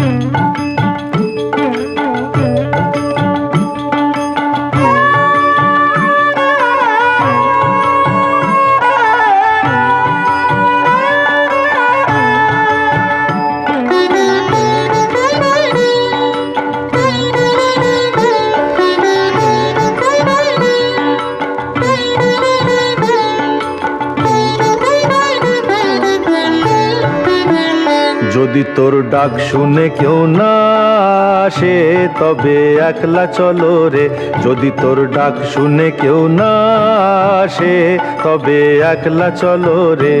Música যদি তোর ডাক শুনে কেউ না আসে, তবে একলা চলো রে। যদি তোর ডাক শুনে কেউ না আসে, তবে একলা চলো রে।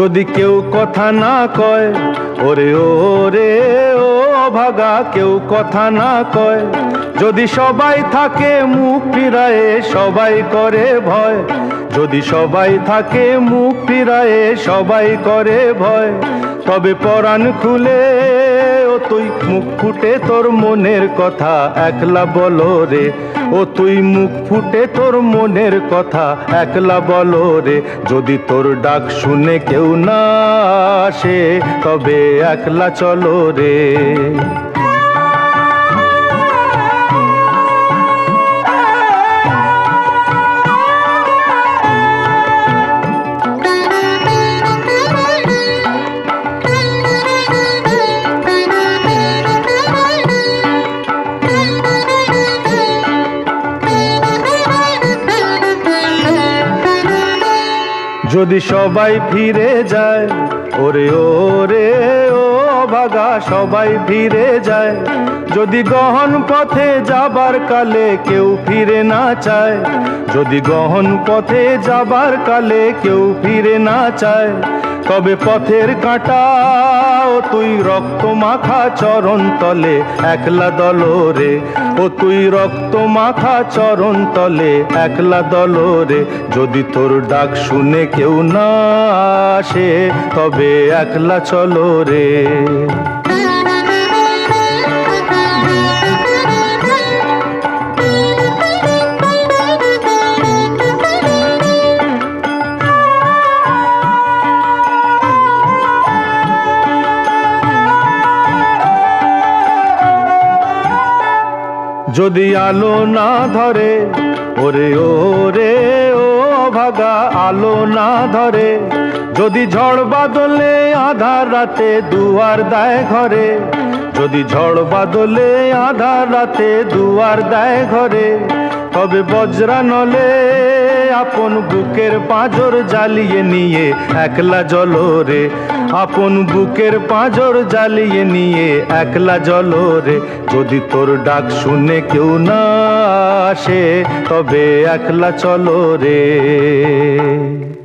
যদি কেউ কথা না কয়, ওরে ওরে, ও ভাগা, কেউ কথা না কয়। যদি সবাই থাকে মুখ ফিরায়ে, সবাই করে ভয়। যদি সবাই থাকে মুখ ফিরায়ে, সবাই করে ভয়। তবে পরাণ খুলে ও তুই মুখ ফুটে তোর মনের কথা, একলা বলো রে। ও তুই মুখ ফুটে তোর মনের কথা, একলা বলো রে। যদি তোর ডাক শুনে কেউ না আসে, তবে একলা চলো রে। যদি সবাই ফিরে যায়, ওরে ওরে, ও ভাগা সবাই ফিরে যায়। যদি গহন পথে যাবার কালে কেউ ফিরে না চায়, যদি গহন পথে যাবার কালে কেউ ফিরে না চায় তবে পথের কাঁটা ও তুই রক্ত মাখা চরণ তলে, একলা দল রে। ও তুই রক্ত মাখা চরণ তলে, একলা দল রে। যদি তোর ডাক শুনে কেউ না আসে, তবে একলা চলো রে। যদি আলো না ধরে, ওরে ও রে ও ভাগা, আলো না ধরে, যদি ঝড় বাদলে আধার রাতে দুয়ার দেয় ঘরে, যদি ঝড় বাদলে আধার রাতে দুয়ার দেয় ঘরে, তবে বজ্রা নলে আপন বুকের পাঁজর জ্বালিয়ে নিয়ে, একলা জলরে আপন বুকের পাঁজর জ্বালিয়ে নিয়ে, একলা জলরে যদি তোর ডাক শুনে কেউ না আসে, তবে একলা চলো রে।